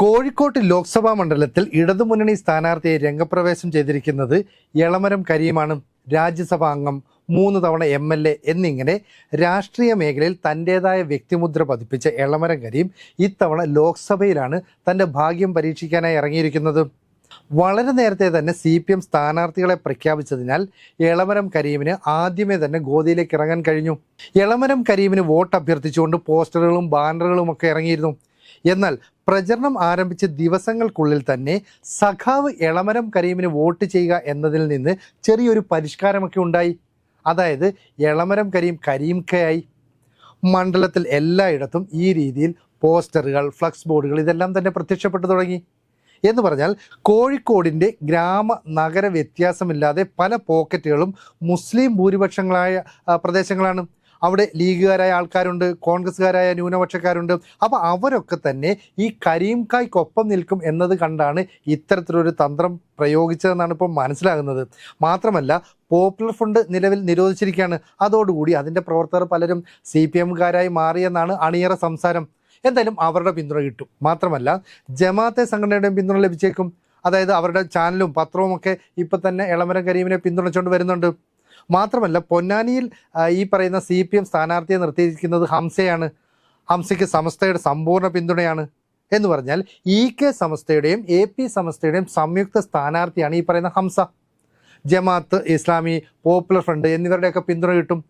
കോഴിക്കോട്ട് ലോക്സഭാ മണ്ഡലത്തിൽ ഇടതുമുന്നണി സ്ഥാനാർത്ഥിയെ രംഗപ്രവേശം ചെയ്തിരിക്കുന്നത് എളമരം കരീമാണ് രാജ്യസഭാ അംഗം മൂന്ന് തവണ എം എൽ എ എന്നിങ്ങനെ രാഷ്ട്രീയ മേഖലയിൽ തന്റേതായ വ്യക്തിമുദ്ര പതിപ്പിച്ച എളമരം കരീം ഇത്തവണ ലോക്സഭയിലാണ് തന്റെ ഭാഗ്യം പരീക്ഷിക്കാനായി ഇറങ്ങിയിരിക്കുന്നത്. വളരെ നേരത്തെ തന്നെ സി പി എം സ്ഥാനാർത്ഥികളെ പ്രഖ്യാപിച്ചതിനാൽ എളമരം കരീമിന് ആദ്യമേ തന്നെ ഗോതിയിലേക്ക് ഇറങ്ങാൻ കഴിഞ്ഞു. എളമരം കരീമിന് വോട്ട് അഭ്യർത്ഥിച്ചുകൊണ്ട് പോസ്റ്ററുകളും ബാനറുകളും ഒക്കെ ഇറങ്ങിയിരുന്നു. എന്നാൽ പ്രചരണം ആരംഭിച്ച ദിവസങ്ങൾക്കുള്ളിൽ തന്നെ സഖാവ് എളമരം കരീമിന് വോട്ട് ചെയ്യുക എന്നതിൽ നിന്ന് ചെറിയൊരു പരിഷ്കാരമൊക്കെ ഉണ്ടായി. അതായത് എളമരം കരീം കരീം കെ ആയി മണ്ഡലത്തിൽ എല്ലായിടത്തും ഈ രീതിയിൽ പോസ്റ്ററുകൾ ഫ്ലക്സ് ബോർഡുകൾ ഇതെല്ലാം തന്നെ പ്രത്യക്ഷപ്പെട്ടു തുടങ്ങി. എന്ന് പറഞ്ഞാൽ കോഴിക്കോടിന്റെ ഗ്രാമ നഗര വ്യത്യാസമില്ലാതെ പല പോക്കറ്റുകളും മുസ്ലിം ഭൂരിപക്ഷങ്ങളായ പ്രദേശങ്ങളാണ്. അവിടെ ലീഗുകാരായ ആൾക്കാരുണ്ട് കോൺഗ്രസ്സുകാരായ ന്യൂനപക്ഷക്കാരുണ്ട്. അപ്പോൾ അവരൊക്കെ തന്നെ ഈ കരീം കായ്ക്കൊപ്പം നിൽക്കും എന്നത് കണ്ടാണ് ഇത്തരത്തിലൊരു തന്ത്രം പ്രയോഗിച്ചതെന്നാണ് ഇപ്പോൾ മനസ്സിലാകുന്നത്. മാത്രമല്ല പോപ്പുലർ ഫണ്ട് നിലവിൽ നിരോധിച്ചിരിക്കുകയാണ്. അതോടുകൂടി അതിന്റെ പ്രവർത്തകർ പലരും സി പി എമ്മുകാരായി മാറിയെന്നാണ് അണിയറ സംസാരം. എന്തായാലും അവരുടെ പിന്തുണ കിട്ടും. മാത്രമല്ല ജമാഅത്തെ സംഘടനയുടെയും പിന്തുണ ലഭിച്ചേക്കും. അതായത് അവരുടെ ചാനലും പത്രവും ഒക്കെ ഇപ്പം തന്നെ എളമരം കരീമിനെ പിന്തുണച്ചുകൊണ്ട് വരുന്നുണ്ട്. മാത്രമല്ല പൊന്നാനിയിൽ ഈ പറയുന്ന സി പി എം സ്ഥാനാർത്ഥിയെ നിർത്തിയിരിക്കുന്നത് ഹംസയാണ്. ഹംസയ്ക്ക് സമസ്തയുടെ സമ്പൂർണ പിന്തുണയാണ്. എന്ന് പറഞ്ഞാൽ ഇ കെ സമസ്തയുടെയും എ പി സമസ്തയുടെയും സംയുക്ത സ്ഥാനാർത്ഥിയാണ് ഈ പറയുന്ന ഹംസ. ജമാഅത്ത് ഇസ്ലാമി പോപ്പുലർ ഫ്രണ്ട് എന്നിവരുടെയൊക്കെ പിന്തുണ കിട്ടും.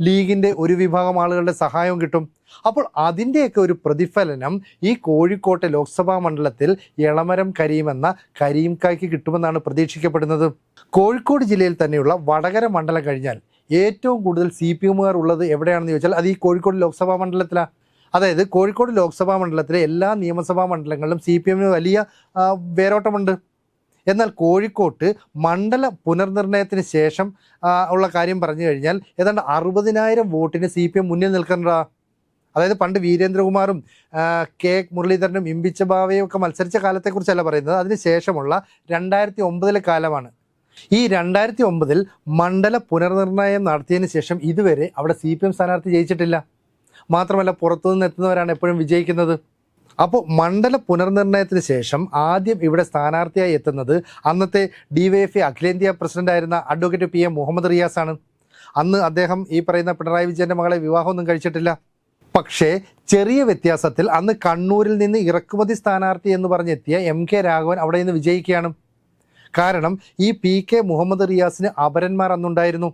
ലീഗിന്റെ ഒരു വിഭാഗം ആളുകളുടെ സഹായവും കിട്ടും. അപ്പോൾ അതിന്റെയൊക്കെ ഒരു പ്രതിഫലനം ഈ കോഴിക്കോട്ടെ ലോക്സഭാ മണ്ഡലത്തിൽ എളമരം കരീം കായ്ക്ക് കിട്ടുമെന്നാണ് പ്രതീക്ഷിക്കപ്പെടുന്നത്. കോഴിക്കോട് ജില്ലയിൽ തന്നെയുള്ള വടകര മണ്ഡലം കഴിഞ്ഞാൽ ഏറ്റവും കൂടുതൽ സി പി എമ്മുകാർ ഉള്ളത് എവിടെയാണെന്ന് ചോദിച്ചാൽ അത് ഈ കോഴിക്കോട് ലോക്സഭാ മണ്ഡലത്തിലാണ് അതായത് കോഴിക്കോട് ലോക്സഭാ മണ്ഡലത്തിലെ എല്ലാ നിയമസഭാ മണ്ഡലങ്ങളിലും സി പി എമ്മിന് വലിയ വേരോട്ടമുണ്ട്. എന്നാൽ കോഴിക്കോട്ട് മണ്ഡല പുനർനിർണയത്തിന് ശേഷം ഉള്ള കാര്യം പറഞ്ഞു കഴിഞ്ഞാൽ ഏതാണ്ട് അറുപതിനായിരം വോട്ടിന് സി പി എം മുന്നിൽ നിൽക്കുന്നതാ അതായത് പണ്ട് വീരേന്ദ്രകുമാറും കെ മുരളീധരനും ഇമ്പിച്ച ബാവയും ഒക്കെ മത്സരിച്ച കാലത്തെക്കുറിച്ചല്ല പറയുന്നത്. അതിന് ശേഷമുള്ള രണ്ടായിരത്തി ഒമ്പതിലെ കാലമാണ്. ഈ രണ്ടായിരത്തി ഒമ്പതിൽ മണ്ഡല പുനർനിർണയം നടത്തിയതിന് ശേഷം ഇതുവരെ അവിടെ സി പി എം സ്ഥാനാർത്ഥി ജയിച്ചിട്ടില്ല. മാത്രമല്ല പുറത്തുനിന്ന് എത്തുന്നവരാണ് എപ്പോഴും വിജയിക്കുന്നത്. അപ്പോൾ മണ്ഡല പുനർനിർണയത്തിന് ശേഷം ആദ്യം ഇവിടെ സ്ഥാനാർത്ഥിയായി എത്തുന്നത് അന്നത്തെ ഡി വൈ എഫ് അഖിലേന്ത്യാ പ്രസിഡന്റായിരുന്ന advocate P M Muhammad Riyas ആണ് അന്ന് അദ്ദേഹം ഈ പറയുന്ന പിണറായി വിജയന്റെ മകളെ വിവാഹമൊന്നും കഴിച്ചിട്ടില്ല. പക്ഷേ ചെറിയ വ്യത്യാസത്തിൽ അന്ന് കണ്ണൂരിൽ നിന്ന് ഇറക്കുമതി സ്ഥാനാർത്ഥി എന്ന് പറഞ്ഞെത്തിയ എം കെ രാഘവൻ അവിടെ നിന്ന് വിജയിക്കുകയാണ്. കാരണം ഈ പി കെ മുഹമ്മദ് റിയാസിന് അപരന്മാർ അന്നുണ്ടായിരുന്നു.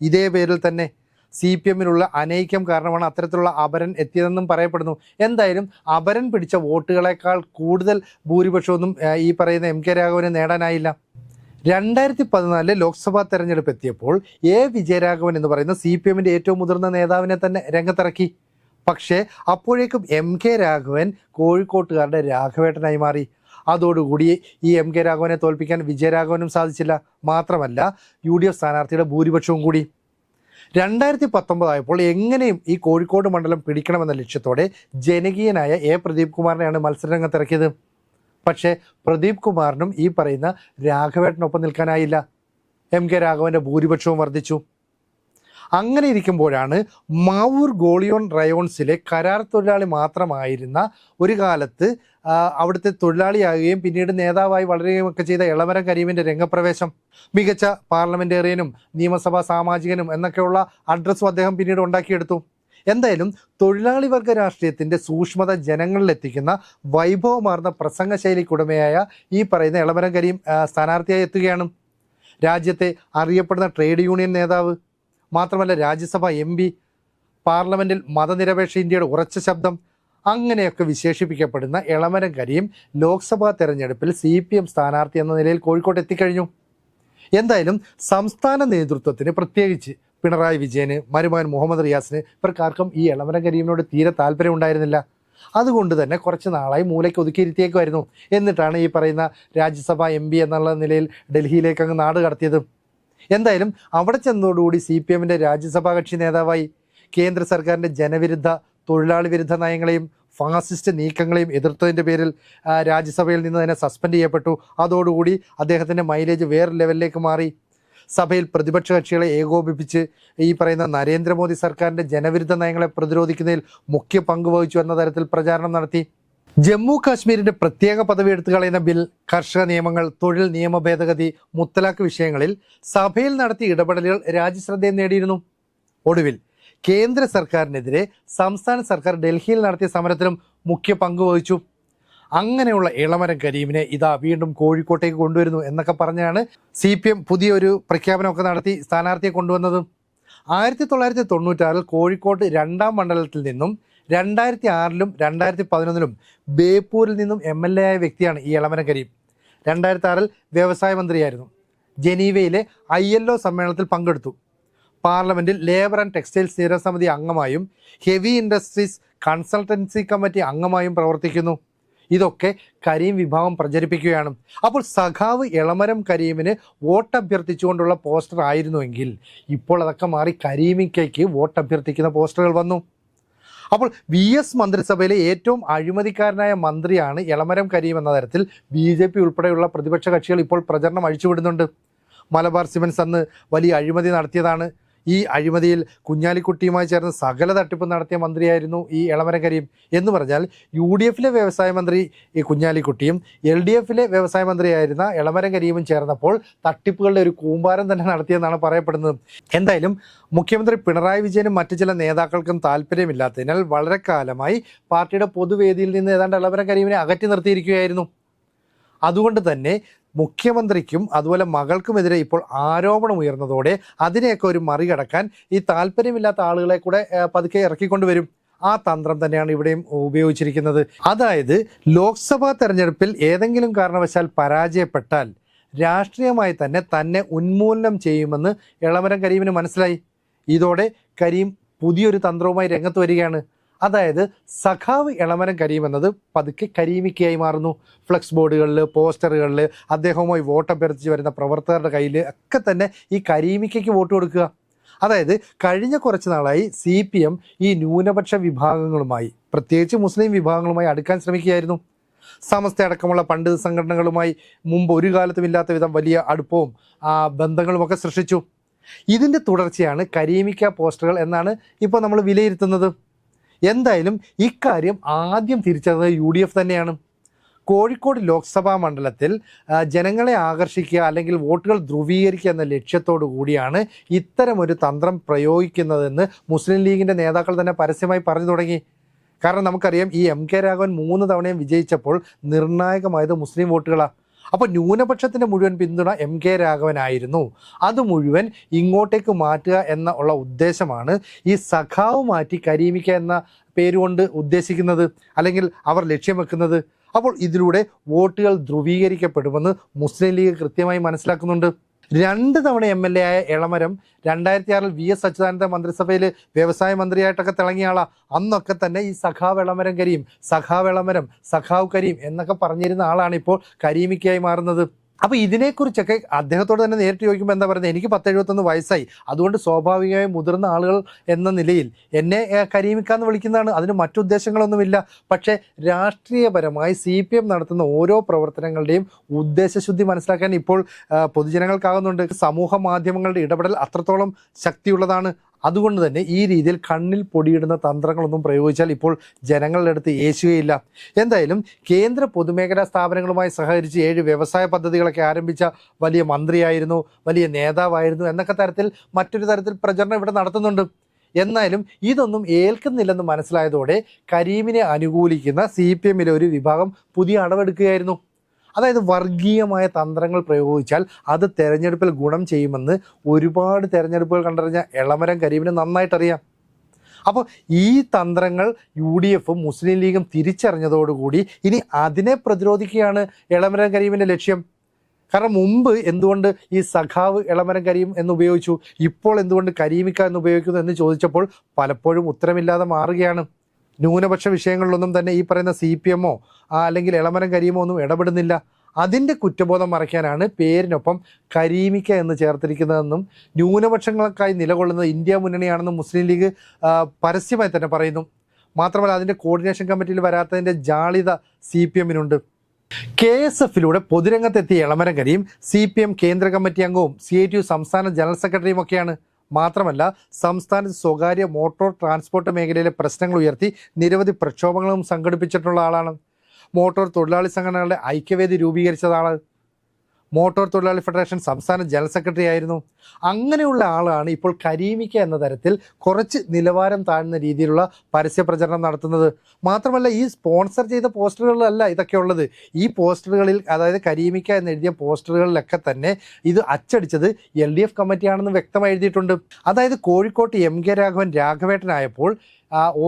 ഇതേ പേരിൽ തന്നെ സി പി എമ്മിലുള്ള അനൈക്യം കാരണമാണ് അത്തരത്തിലുള്ള അപരൻ എത്തിയതെന്നും പറയപ്പെടുന്നു. എന്തായാലും അപരൻ പിടിച്ച വോട്ടുകളെക്കാൾ കൂടുതൽ ഭൂരിപക്ഷമൊന്നും ഈ പറയുന്ന എം കെ രാഘവന് നേടാനായില്ല. രണ്ടായിരത്തി പതിനാലിലെ ലോക്സഭാ തെരഞ്ഞെടുപ്പ് എത്തിയപ്പോൾ എ വിജയരാഘവൻ എന്ന് പറയുന്ന സി പി എമ്മിന്റെ ഏറ്റവും മുതിർന്ന നേതാവിനെ തന്നെ രംഗത്തിറക്കി. പക്ഷേ അപ്പോഴേക്കും എം കെ രാഘവൻ കോഴിക്കോട്ടുകാരുടെ രാഘവേട്ടനായി മാറി. അതോടുകൂടി ഈ എം കെ രാഘവനെ തോൽപ്പിക്കാൻ വിജയരാഘവനും സാധിച്ചില്ല. മാത്രമല്ല യു ഡി എഫ് സ്ഥാനാർത്ഥിയുടെ ഭൂരിപക്ഷവും കൂടി. രണ്ടായിരത്തി പത്തൊമ്പതായപ്പോൾ എങ്ങനെയും ഈ കോഴിക്കോട് മണ്ഡലം പിടിക്കണമെന്ന ലക്ഷ്യത്തോടെ ജനകീയനായ എ പ്രദീപ് കുമാറിനെയാണ് മത്സരരംഗത്തിറക്കിയത് പക്ഷേ പ്രദീപ് കുമാറിനും ഈ പറയുന്ന രാഘവേട്ടനൊപ്പം നിൽക്കാനായില്ല. എം കെ രാഘവന്റെ ഭൂരിപക്ഷവും വർദ്ധിച്ചു. അങ്ങനെ ഇരിക്കുമ്പോഴാണ് മാവൂർ ഗോളിയോൺ റയോൺസിലെ കരാർ തൊഴിലാളി മാത്രമായിരുന്ന ഒരു കാലത്ത് അവിടുത്തെ തൊഴിലാളിയാകുകയും പിന്നീട് നേതാവായി വളരുകയും ഒക്കെ ചെയ്ത ഇളമരം കരീമിന്റെ രംഗപ്രവേശം. മികച്ച പാർലമെന്റേറിയനും നിയമസഭാ സാമാജികനും എന്നൊക്കെയുള്ള അഡ്രസ്സും അദ്ദേഹം പിന്നീട് ഉണ്ടാക്കിയെടുത്തു. എന്തായാലും തൊഴിലാളി വർഗ രാഷ്ട്രീയത്തിന്റെ സൂക്ഷ്മത ജനങ്ങളിലെത്തിക്കുന്ന വൈഭവമാർന്ന പ്രസംഗ ശൈലിക്കുടമയായ ഈ പറയുന്ന ഇളമരം കരീം സ്ഥാനാർത്ഥിയായി എത്തുകയാണ്. രാജ്യത്തെ അറിയപ്പെടുന്ന ട്രേഡ് യൂണിയൻ നേതാവ് മാത്രമല്ല രാജ്യസഭ എം പി പാർലമെന്റിൽ മതനിരപേക്ഷ ഇന്ത്യയുടെ ഉറച്ച ശബ്ദം അങ്ങനെയൊക്കെ വിശേഷിപ്പിക്കപ്പെടുന്ന എളമരം കരിയും ലോക്സഭാ തെരഞ്ഞെടുപ്പിൽ സി പി എം സ്ഥാനാർത്ഥി എന്ന നിലയിൽ കോഴിക്കോട്ട് എത്തിക്കഴിഞ്ഞു. എന്തായാലും സംസ്ഥാന നേതൃത്വത്തിന് പ്രത്യേകിച്ച് പിണറായി വിജയന് മരുമകൻ മുഹമ്മദ് റിയാസിന് ഇവർക്കാർക്കും ഈ എളമരം കരീമിനോട് തീരെ താല്പര്യം ഉണ്ടായിരുന്നില്ല. അതുകൊണ്ട് തന്നെ കുറച്ച് നാളായി മൂലയ്ക്ക് ഒതുക്കിയിരുത്തിയേക്കുമായിരുന്നു എന്നിട്ടാണ് ഈ പറയുന്ന രാജ്യസഭ എം എന്നുള്ള നിലയിൽ ഡൽഹിയിലേക്ക് അങ്ങ് നാട് കടത്തിയത്. എന്തായാലും അവിടെ ചെന്നതോടുകൂടി സി പി എമ്മിന്റെ രാജ്യസഭാ കക്ഷി നേതാവായി കേന്ദ്ര സർക്കാരിന്റെ ജനവിരുദ്ധ തൊഴിലാളി വിരുദ്ധ നയങ്ങളെയും ഫാസിസ്റ്റ് നീക്കങ്ങളെയും എതിർത്തതിന്റെ പേരിൽ രാജ്യസഭയിൽ നിന്ന് തന്നെ സസ്പെൻഡ് ചെയ്യപ്പെട്ടു. അതോടുകൂടി അദ്ദേഹത്തിന്റെ മൈലേജ് വേറെ ലെവലിലേക്ക് മാറി. സഭയിൽ പ്രതിപക്ഷ കക്ഷികളെ ഏകോപിപ്പിച്ച് ഈ പറയുന്ന നരേന്ദ്രമോദി സർക്കാരിന്റെ ജനവിരുദ്ധ നയങ്ങളെ പ്രതിരോധിക്കുന്നതിൽ മുഖ്യ പങ്ക് വഹിച്ചു എന്ന തരത്തിൽ പ്രചാരണം നടത്തി. ജമ്മു കാശ്മീരിന്റെ പ്രത്യേക പദവി എടുത്തു കളയുന്ന ബിൽ കർഷക നിയമങ്ങൾ തൊഴിൽ നിയമ ഭേദഗതി മുത്തലാഖ് വിഷയങ്ങളിൽ സഭയിൽ നടത്തിയ ഇടപെടലുകൾ രാജ്യശ്രദ്ധയും നേടിയിരുന്നു. ഒടുവിൽ കേന്ദ്ര സർക്കാരിനെതിരെ സംസ്ഥാന സർക്കാർ ഡൽഹിയിൽ നടത്തിയ സമരത്തിലും മുഖ്യ പങ്ക് വഹിച്ചു. അങ്ങനെയുള്ള ഇളമരം കരീമിനെ ഇതാ വീണ്ടും കോഴിക്കോട്ടേക്ക് കൊണ്ടുവരുന്നു എന്നൊക്കെ പറഞ്ഞാണ് സി പി എം പുതിയൊരു പ്രഖ്യാപനമൊക്കെ നടത്തി സ്ഥാനാർത്ഥിയെ കൊണ്ടുവന്നത്. ആയിരത്തി തൊള്ളായിരത്തി തൊണ്ണൂറ്റാറിൽ കോഴിക്കോട്ട് രണ്ടാം മണ്ഡലത്തിൽ നിന്നും രണ്ടായിരത്തി ആറിലും രണ്ടായിരത്തി പതിനൊന്നിലും ബേപ്പൂരിൽ നിന്നും എം എൽ എ ആയ വ്യക്തിയാണ് ഈ ഇളമരം കരീം രണ്ടായിരത്തി ആറിൽ വ്യവസായ മന്ത്രിയായിരുന്നു. ജനീവയിലെ ഐ എൽ ഒ സമ്മേളനത്തിൽ പങ്കെടുത്തു. പാർലമെന്റിൽ ലേബർ ആൻഡ് ടെക്സ്റ്റൈൽ സ്ഥിരസമിതി അംഗമായും ഹെവി ഇൻഡസ്ട്രീസ് കൺസൾട്ടൻസി കമ്മിറ്റി അംഗമായും പ്രവർത്തിക്കുന്നു. ഇതൊക്കെ കരീം വിഭാഗം പ്രചരിപ്പിക്കുകയാണ്. അപ്പോൾ സഖാവ് ഇളമരം കരീമിന് വോട്ട് അഭ്യർത്ഥിച്ചുകൊണ്ടുള്ള പോസ്റ്റർ ആയിരുന്നുവെങ്കിൽ ഇപ്പോൾ അതൊക്കെ മാറി കരീമിക്കയ്ക്ക് വോട്ട് അഭ്യർത്ഥിക്കുന്ന പോസ്റ്ററുകൾ വന്നു. അപ്പോൾ വി എസ് മന്ത്രിസഭയിലെ ഏറ്റവും അഴിമതിക്കാരനായ മന്ത്രിയാണ് എളമരം കരീം എന്ന തരത്തിൽ ബി ജെ പി ഉൾപ്പെടെയുള്ള പ്രതിപക്ഷ കക്ഷികൾ ഇപ്പോൾ പ്രചരണം അഴിച്ചുവിടുന്നുണ്ട്. മലബാർ സിമൻസ് അന്ന് വലിയ അഴിമതി നടത്തിയതാണ്. ഈ അഴിമതിയിൽ കുഞ്ഞാലിക്കുട്ടിയുമായി ചേർന്ന് സകല തട്ടിപ്പ് നടത്തിയ മന്ത്രിയായിരുന്നു ഈ ഇളമര കരീം എന്ന് പറഞ്ഞാൽ യു ഡി എഫിലെ വ്യവസായ മന്ത്രി ഈ കുഞ്ഞാലിക്കുട്ടിയും എൽ ഡി എഫിലെ വ്യവസായ മന്ത്രിയായിരുന്ന ഇളമര കരീമും ചേർന്നപ്പോൾ തട്ടിപ്പുകളുടെ ഒരു കൂമ്പാരം തന്നെ നടത്തിയെന്നാണ് പറയപ്പെടുന്നത്. എന്തായാലും മുഖ്യമന്ത്രി പിണറായി വിജയനും മറ്റു ചില നേതാക്കൾക്കും താല്പര്യമില്ലാത്തതിനാൽ വളരെ കാലമായി പാർട്ടിയുടെ പൊതുവേദിയിൽ നിന്ന് ഏതാണ്ട് ഇളമര കരീമിനെ അകറ്റി നിർത്തിയിരിക്കുകയായിരുന്നു. അതുകൊണ്ട് തന്നെ മുഖ്യമന്ത്രിക്കും അതുപോലെ മകൾക്കുമെതിരെ ഇപ്പോൾ ആരോപണം ഉയർന്നതോടെ അതിനെയൊക്കെ ഒരു മറികടക്കാൻ ഈ താല്പര്യമില്ലാത്ത ആളുകളെ കൂടെ പതുക്കെ ഇറക്കിക്കൊണ്ടുവരും. ആ തന്ത്രം തന്നെയാണ് ഇവിടെയും ഉപയോഗിച്ചിരിക്കുന്നത്. അതായത് ലോക്സഭാ തെരഞ്ഞെടുപ്പിൽ ഏതെങ്കിലും കാരണവശാൽ പരാജയപ്പെട്ടാൽ രാഷ്ട്രീയമായി തന്നെ തന്നെ ഉന്മൂലനം ചെയ്യുമെന്ന് ഇളമരം കരീമിന് മനസ്സിലായി. ഇതോടെ കരീം പുതിയൊരു തന്ത്രവുമായി രംഗത്ത് വരികയാണ്. അതായത് സഖാവ് ഇളമരം കരീം എന്നത് പതുക്കെ കരീമിക്കയായി മാറുന്നു. ഫ്ലക്സ് ബോർഡുകളിൽ പോസ്റ്ററുകളിൽ അദ്ദേഹവുമായി വോട്ട് അഭ്യർത്ഥിച്ച് വരുന്ന പ്രവർത്തകരുടെ കയ്യിൽ ഒക്കെ തന്നെ ഈ കരീമിക്കയ്ക്ക് വോട്ട് കൊടുക്കുക. അതായത് കഴിഞ്ഞ കുറച്ച് നാളായി സി പി എം ഈ ന്യൂനപക്ഷ വിഭാഗങ്ങളുമായി പ്രത്യേകിച്ച് മുസ്ലിം വിഭാഗങ്ങളുമായി അടുക്കാൻ ശ്രമിക്കുകയായിരുന്നു. സമസ്ത അടക്കമുള്ള പണ്ഡിത സംഘടനകളുമായി മുമ്പ് ഒരു കാലത്തും ഇല്ലാത്ത വിധം വലിയ അടുപ്പവും ബന്ധങ്ങളുമൊക്കെ സൃഷ്ടിച്ചു. ഇതിന്റെ തുടർച്ചയാണ് കരീമിക്ക പോസ്റ്ററുകൾ എന്നാണ് ഇപ്പോൾ നമ്മൾ വിലയിരുത്തുന്നത്. എന്തായാലും ഇക്കാര്യം ആദ്യം തിരിച്ചറിഞ്ഞത് യു ഡി എഫ് തന്നെയാണ്. കോഴിക്കോട് ലോക്സഭാ മണ്ഡലത്തിൽ ജനങ്ങളെ ആകർഷിക്കുക അല്ലെങ്കിൽ വോട്ടുകൾ ധ്രുവീകരിക്കുക എന്ന ലക്ഷ്യത്തോടു കൂടിയാണ് ഇത്തരമൊരു തന്ത്രം പ്രയോഗിക്കുന്നതെന്ന് മുസ്ലിം ലീഗിന്റെ നേതാക്കൾ തന്നെ പരസ്യമായി പറഞ്ഞു തുടങ്ങി. കാരണം നമുക്കറിയാം ഈ എം കെ രാഘവൻ മൂന്ന് തവണയും വിജയിച്ചപ്പോൾ നിർണായകമായത് മുസ്ലിം വോട്ടുകളാണ് അപ്പോൾ ന്യൂനപക്ഷത്തിന്റെ മുഴുവൻ പിന്തുണ എം കെ രാഘവനായിരുന്നു. അത് മുഴുവൻ ഇങ്ങോട്ടേക്ക് മാറ്റുക എന്ന ഉള്ള ഉദ്ദേശമാണ് ഈ സഖാവ് മാറ്റി കരീമിക്ക എന്ന പേരുകൊണ്ട് ഉദ്ദേശിക്കുന്നത് അല്ലെങ്കിൽ അവർ ലക്ഷ്യം വെക്കുന്നത്. അപ്പോൾ ഇതിലൂടെ വോട്ടുകൾ ധ്രുവീകരിക്കപ്പെടുമെന്ന് മുസ്ലിം ലീഗ് കൃത്യമായി മനസ്സിലാക്കുന്നുണ്ട്. രണ്ട് തവണ എം എൽ എ ആയ ഇളമരം രണ്ടായിരത്തി ആറിൽ വി എസ് അച്യുതാനന്ദ മന്ത്രിസഭയിൽ വ്യവസായ മന്ത്രിയായിട്ടൊക്കെ തിളങ്ങിയ ആളാ. അന്നൊക്കെ തന്നെ ഈ സഖാവ് ഇളമരം കരീം സഖാവ് ഇളമരം സഖാവ് കരീം എന്നൊക്കെ പറഞ്ഞിരുന്ന ആളാണ് ഇപ്പോൾ കരീമിക്കായി മാറുന്നത്. അപ്പോൾ ഇതിനെക്കുറിച്ചൊക്കെ അദ്ദേഹത്തോട് തന്നെ നേരിട്ട് ചോദിക്കുമ്പോൾ എന്താ പറയുന്നത് എനിക്ക് പത്ത് എഴുപത്തൊന്ന് വയസ്സായി. അതുകൊണ്ട് സ്വാഭാവികമായും മുതിർന്ന ആളുകൾ എന്ന നിലയിൽ എന്നെ കരീമിക്കാന്ന് വിളിക്കുന്നതാണ്. അതിന് മറ്റുദ്ദേശങ്ങളൊന്നുമില്ല. പക്ഷേ രാഷ്ട്രീയപരമായി സി പി എം നടത്തുന്ന ഓരോ പ്രവർത്തനങ്ങളുടെയും ഉദ്ദേശശുദ്ധി മനസ്സിലാക്കാൻ ഇപ്പോൾ പൊതുജനങ്ങൾക്കാകുന്നുണ്ട് സമൂഹ മാധ്യമങ്ങളുടെ ഇടപെടൽ അത്രത്തോളം ശക്തിയുള്ളതാണ്. അതുകൊണ്ട് തന്നെ ഈ രീതിയിൽ കണ്ണിൽ പൊടിയിടുന്ന തന്ത്രങ്ങളൊന്നും പ്രയോഗിച്ചാൽ ഇപ്പോൾ ജനങ്ങളുടെ അടുത്ത് യേശുകയില്ല എന്തായാലും കേന്ദ്ര പൊതുമേഖലാ സ്ഥാപനങ്ങളുമായി സഹകരിച്ച് ഏഴ് വ്യവസായ പദ്ധതികളൊക്കെ ആരംഭിച്ച വലിയ മന്ത്രിയായിരുന്നു വലിയ നേതാവായിരുന്നു എന്നൊക്കെ തരത്തിൽ മറ്റൊരു തരത്തിൽ പ്രചരണം ഇവിടെ നടത്തുന്നുണ്ട്. എന്നാലും ഇതൊന്നും ഏൽക്കുന്നില്ലെന്ന് മനസ്സിലായതോടെ കരീമിനെ അനുകൂലിക്കുന്ന സി പി എമ്മിലെ ഒരു വിഭാഗം പുതിയ അടവെടുക്കുകയായിരുന്നു. അതായത് വർഗീയമായ തന്ത്രങ്ങൾ പ്രയോഗിച്ചാൽ അത് തെരഞ്ഞെടുപ്പിൽ ഗുണം ചെയ്യുമെന്ന് ഒരുപാട് തെരഞ്ഞെടുപ്പുകൾ കണ്ടറിഞ്ഞ എളമരം കരീമിന് നന്നായിട്ടറിയാം. അപ്പോൾ ഈ തന്ത്രങ്ങൾ യു ഡി എഫും മുസ്ലിം ലീഗും തിരിച്ചറിഞ്ഞതോടുകൂടി ഇനി അതിനെ പ്രതിരോധിക്കുകയാണ് എളമരം കരീമിന്റെ ലക്ഷ്യം. കാരണം മുമ്പ് എന്തുകൊണ്ട് ഈ സഖാവ് ഇളമരം കരീം എന്ന് ഉപയോഗിച്ചു ഇപ്പോൾ എന്തുകൊണ്ട് കരീമിക്ക എന്ന് ഉപയോഗിക്കുന്നു എന്ന് ചോദിച്ചപ്പോൾ പലപ്പോഴും ഉത്തരമില്ലാതെ മാറുകയാണ്. ന്യൂനപക്ഷ വിഷയങ്ങളിലൊന്നും തന്നെ ഈ പറയുന്ന സി പി എമ്മോ അല്ലെങ്കിൽ ഇളമരം കരീമോ ഒന്നും ഇടപെടുന്നില്ല. അതിന്റെ കുറ്റബോധം മറയ്ക്കാനാണ് പേരിനൊപ്പം കരീമിക്ക എന്ന് ചേർത്തിരിക്കുന്നതെന്നും ന്യൂനപക്ഷങ്ങൾക്കായി നിലകൊള്ളുന്നത് ഇന്ത്യ മുന്നണിയാണെന്നും മുസ്ലിം ലീഗ് പരസ്യമായി തന്നെ പറയുന്നു. മാത്രമല്ല അതിന്റെ കോർഡിനേഷൻ കമ്മിറ്റിയിൽ വരാത്തതിന്റെ ജാളിത സി പി എമ്മിനുണ്ട്. കെ എസ് എഫിലൂടെ പൊതുരംഗത്തെത്തിയ Elamaram Kareem C P M കേന്ദ്ര കമ്മിറ്റി അംഗവും സി ഐ ടി യു സംസ്ഥാന ജനറൽ സെക്രട്ടറിയും ഒക്കെയാണ്. മാത്രമല്ല സംസ്ഥാനത്ത് സ്വകാര്യ മോട്ടോർ ട്രാൻസ്പോർട്ട് മേഖലയിലെ പ്രശ്നങ്ങൾ ഉയർത്തി നിരവധി പ്രക്ഷോഭങ്ങളും സംഘടിപ്പിച്ചിട്ടുള്ള ആളാണ്. മോട്ടോർ തൊഴിലാളി സംഘടനകളുടെ ഐക്യവേദി രൂപീകരിച്ചതാണ് മോട്ടോർ തൊഴിലാളി ഫെഡറേഷൻ സംസ്ഥാന ജനറൽ സെക്രട്ടറി ആയിരുന്നു. അങ്ങനെയുള്ള ആളാണ് ഇപ്പോൾ കരീമിക്ക എന്ന തരത്തിൽ കുറച്ച് നിലവാരം താഴ്ന്ന രീതിയിലുള്ള പരസ്യ പ്രചരണം നടത്തുന്നത്. മാത്രമല്ല ഈ സ്പോൺസർ ചെയ്ത പോസ്റ്ററുകളിലല്ല ഇതൊക്കെ ഉള്ളത്. ഈ പോസ്റ്ററുകളിൽ അതായത് കരീമിക്ക എന്ന് എഴുതിയ പോസ്റ്ററുകളിലൊക്കെ തന്നെ ഇത് അച്ചടിച്ചത് എൽ ഡി എഫ് കമ്മിറ്റിയാണെന്ന് വ്യക്തമായി എഴുതിയിട്ടുണ്ട്. അതായത് കോഴിക്കോട്ട് എം കെ രാഘവൻ രാഘവേട്ടനായപ്പോൾ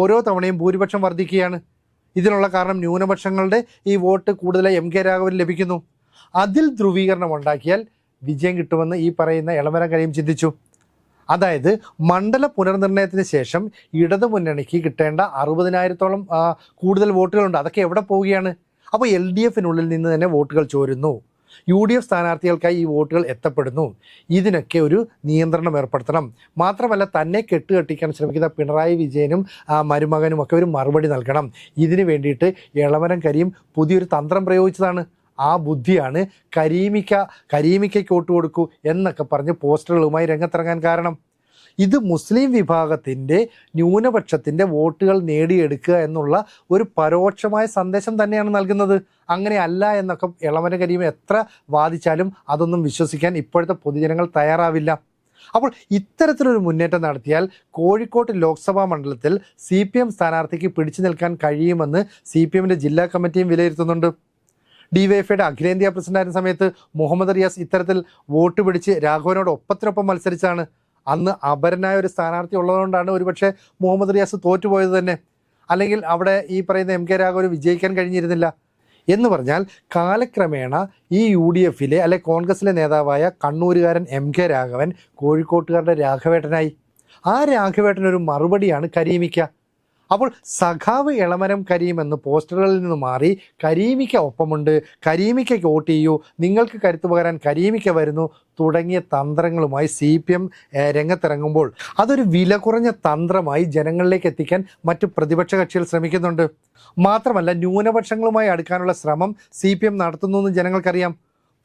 ഓരോ തവണയും ഭൂരിപക്ഷം വർദ്ധിക്കുകയാണ്. ഇതിനുള്ള കാരണം ന്യൂനപക്ഷങ്ങളുടെ ഈ വോട്ട് കൂടുതലായി എം കെ രാഘവൻ ലഭിക്കുന്നു. അതിൽ ധ്രുവീകരണം ഉണ്ടാക്കിയാൽ വിജയം കിട്ടുമെന്ന് ഈ പറയുന്ന ഇളമരം കഴിയും ചിന്തിച്ചു. അതായത് മണ്ഡല പുനർനിർണയത്തിന് ശേഷം ഇടതു മുന്നണിക്ക് കിട്ടേണ്ട അറുപതിനായിരത്തോളം കൂടുതൽ വോട്ടുകളുണ്ട്. അതൊക്കെ എവിടെ പോവുകയാണ്? അപ്പോൾ എൽ ഡി എഫിനുള്ളിൽ നിന്ന് തന്നെ വോട്ടുകൾ ചോരുന്നു. യു ഡി എഫ് സ്ഥാനാർത്ഥികൾക്കായി ഈ വോട്ടുകൾ എത്തപ്പെടുന്നു. ഇതിനൊക്കെ ഒരു നിയന്ത്രണം ഏർപ്പെടുത്തണം. മാത്രമല്ല തന്നെ കെട്ടുകെട്ടിക്കാൻ ശ്രമിക്കുന്ന പിണറായി വിജയനും മരുമകനും ഒക്കെ ഒരു മറുപടി നൽകണം. ഇതിനു വേണ്ടിയിട്ട് ഇളവരം കരിയും പുതിയൊരു തന്ത്രം പ്രയോഗിച്ചതാണ്. ആ ബുദ്ധിയാണ് കരീമിക്ക കരീമിക്കയ്ക്ക് വോട്ട് കൊടുക്കൂ എന്നൊക്കെ പറഞ്ഞ് പോസ്റ്ററുകളുമായി രംഗത്തിറങ്ങാൻ കാരണം. ഇത് മുസ്ലിം വിഭാഗത്തിന്റെ ന്യൂനപക്ഷത്തിന്റെ വോട്ടുകൾ നേടിയെടുക്കുക എന്നുള്ള ഒരു പരോക്ഷമായ സന്ദേശം തന്നെയാണ് നൽകുന്നത്. അങ്ങനെ അല്ല എന്നൊക്കെ ഇളമന കരീം എത്ര വാദിച്ചാലും അതൊന്നും വിശ്വസിക്കാൻ ഇപ്പോഴത്തെ പൊതുജനങ്ങൾ തയ്യാറാവില്ല. അപ്പോൾ ഇത്തരത്തിലൊരു മുന്നേറ്റം നടത്തിയാൽ കോഴിക്കോട് ലോക്സഭാ മണ്ഡലത്തിൽ സി പി എം സ്ഥാനാർത്ഥിക്ക് പിടിച്ചു നിൽക്കാൻ കഴിയുമെന്ന് സി പി എമ്മിന്റെ ജില്ലാ കമ്മിറ്റിയും വിലയിരുത്തുന്നുണ്ട്. ഡിവൈഎഫ്ഐയുടെ അഖിലേന്ത്യാ പ്രസിഡന്റായിരുന്ന സമയത്ത് മുഹമ്മദ് റിയാസ് ഇത്തരത്തിൽ വോട്ട് പിടിച്ച് രാഘവനോട് ഒപ്പത്തിനൊപ്പം മത്സരിച്ചാണ്. അന്ന് അപരനായ ഒരു സ്ഥാനാർത്ഥി ഉള്ളതുകൊണ്ടാണ് ഒരുപക്ഷെ മുഹമ്മദ് റിയാസ് തോറ്റുപോയത് തന്നെ. അല്ലെങ്കിൽ അവിടെ ഈ പറയുന്ന എം കെ രാഘവന് വിജയിക്കാൻ കഴിഞ്ഞിരുന്നില്ല. എന്ന് പറഞ്ഞാൽ കാലക്രമേണ ഈ യു ഡി എഫിലെ അല്ലെ കോൺഗ്രസിലെ നേതാവായ കണ്ണൂരുകാരൻ എം കെ രാഘവൻ കോഴിക്കോട്ടുകാരുടെ രാഘവേട്ടനായി. ആ രാഘവേട്ടനൊരു മറുപടിയാണ് കരീമിക്ക. അപ്പോൾ സഖാവ് ഇളമരം കരീം എന്ന് പോസ്റ്ററുകളിൽ നിന്ന് മാറി കരീമിക്ക ഒപ്പമുണ്ട്. കരീമിക്കയ്ക്ക് വോട്ട് ചെയ്യൂ. നിങ്ങൾക്ക് കരുത്തു പകരാൻ കരീമിക്ക വരുന്നു. തുടങ്ങിയ തന്ത്രങ്ങളുമായി സി പി എം രംഗത്തിറങ്ങുമ്പോൾ അതൊരു വില കുറഞ്ഞ തന്ത്രമായി ജനങ്ങളിലേക്ക് എത്തിക്കാൻ മറ്റ് പ്രതിപക്ഷ കക്ഷികൾ ശ്രമിക്കുന്നുണ്ട്. മാത്രമല്ല ന്യൂനപക്ഷങ്ങളുമായി അടുക്കാനുള്ള ശ്രമം സി നടത്തുന്നു എന്ന് ജനങ്ങൾക്കറിയാം.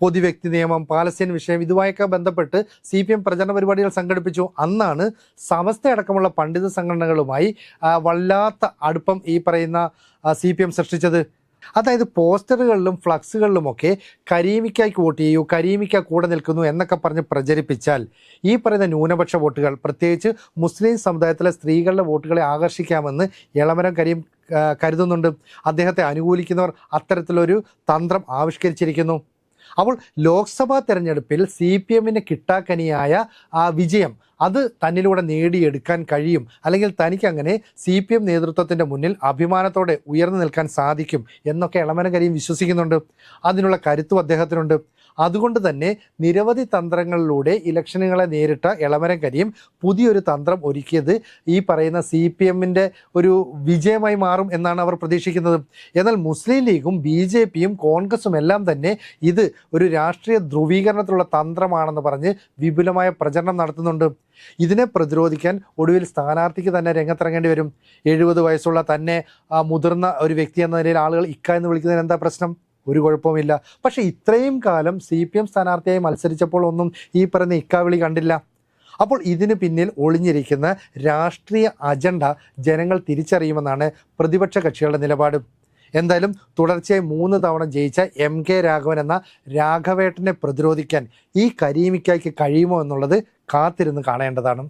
പൊതുവ്യക്തി നിയമം പാലസ്തീൻ വിഷയം ഇതുമായൊക്കെ ബന്ധപ്പെട്ട് സി പി എം പ്രചരണ പരിപാടികൾ സംഘടിപ്പിച്ചു. അന്നാണ് സമസ്തയടക്കമുള്ള പണ്ഡിത സംഘടനകളുമായി വല്ലാത്ത അടുപ്പം ഈ പറയുന്ന സി പി എം സൃഷ്ടിച്ചത്. അതായത് പോസ്റ്ററുകളിലും ഫ്ലക്സുകളിലുമൊക്കെ കരീമിക്കായ്ക്ക് വോട്ട് ചെയ്യൂ കരീമിക്ക കൂടെ നിൽക്കുന്നു എന്നൊക്കെ പറഞ്ഞ് പ്രചരിപ്പിച്ചാൽ ഈ പറയുന്ന ന്യൂനപക്ഷ വോട്ടുകൾ പ്രത്യേകിച്ച് മുസ്ലിം സമുദായത്തിലെ സ്ത്രീകളുടെ വോട്ടുകളെ ആകർഷിക്കാമെന്ന് ഇളമരം കരീം കരുതുന്നുണ്ട്. അദ്ദേഹത്തെ അനുകൂലിക്കുന്നവർ അത്തരത്തിലൊരു തന്ത്രം ആവിഷ്കരിച്ചിരിക്കുന്നു. അപ്പോൾ ലോക്സഭാ തെരഞ്ഞെടുപ്പിൽ സി പി എമ്മിന് കിട്ടാക്കനിയായ ആ വിജയം അത് തന്നിലൂടെ നേടിയെടുക്കാൻ കഴിയും. അല്ലെങ്കിൽ തനിക്ക് അങ്ങനെ സി പി എം നേതൃത്വത്തിന്റെ മുന്നിൽ അഭിമാനത്തോടെ ഉയർന്നു നിൽക്കാൻ സാധിക്കും എന്നൊക്കെ ഇളമനകരിയും വിശ്വസിക്കുന്നുണ്ട്. അതിനുള്ള കരുത്തും അദ്ദേഹത്തിനുണ്ട്. അതുകൊണ്ട് തന്നെ നിരവധി തന്ത്രങ്ങളിലൂടെ ഇലക്ഷനുകളെ നേരിട്ട ഇളമരം കരിയും പുതിയൊരു തന്ത്രം ഒരുക്കിയത് ഈ പറയുന്ന സി പി എമ്മിന്റെ ഒരു വിജയമായി മാറും എന്നാണ് അവർ പ്രതീക്ഷിക്കുന്നത്. എന്നാൽ മുസ്ലിം ലീഗും ബി ജെ പിയും കോൺഗ്രസും എല്ലാം തന്നെ ഇത് ഒരു രാഷ്ട്രീയ ധ്രുവീകരണത്തിലുള്ള തന്ത്രമാണെന്ന് പറഞ്ഞ് വിപുലമായ പ്രചരണം നടത്തുന്നുണ്ട്. ഇതിനെ പ്രതിരോധിക്കാൻ ഒടുവിൽ സ്ഥാനാർത്ഥിക്ക് തന്നെ രംഗത്തിറങ്ങേണ്ടി വരും. എഴുപത് വയസ്സുള്ള തന്നെ ആ, മുതിർന്ന ഒരു വ്യക്തി എന്ന നിലയിൽ ആളുകൾ ഇക്ക എന്ന് വിളിക്കുന്നതിന് എന്താ പ്രശ്നം? ഒരു കുഴപ്പവുമില്ല. പക്ഷേ ഇത്രയും കാലം സി പി എം സ്ഥാനാർത്ഥിയായി മത്സരിച്ചപ്പോൾ ഒന്നും ഈ പറയുന്ന ഇക്കാവിളി കണ്ടില്ല. അപ്പോൾ ഇതിന് പിന്നിൽ ഒളിഞ്ഞിരിക്കുന്ന രാഷ്ട്രീയ അജണ്ട ജനങ്ങൾ തിരിച്ചറിയുമെന്നാണ് പ്രതിപക്ഷ കക്ഷികളുടെ നിലപാട്. എന്തായാലും തുടർച്ചയായി മൂന്ന് തവണ ജയിച്ച എം കെ രാഘവൻ എന്ന രാഘവേട്ടനെ പ്രതിരോധിക്കാൻ ഈ കരീമിക്കായ്ക്ക് കഴിയുമോ എന്നുള്ളത് കാത്തിരുന്ന് കാണേണ്ടതാണ്.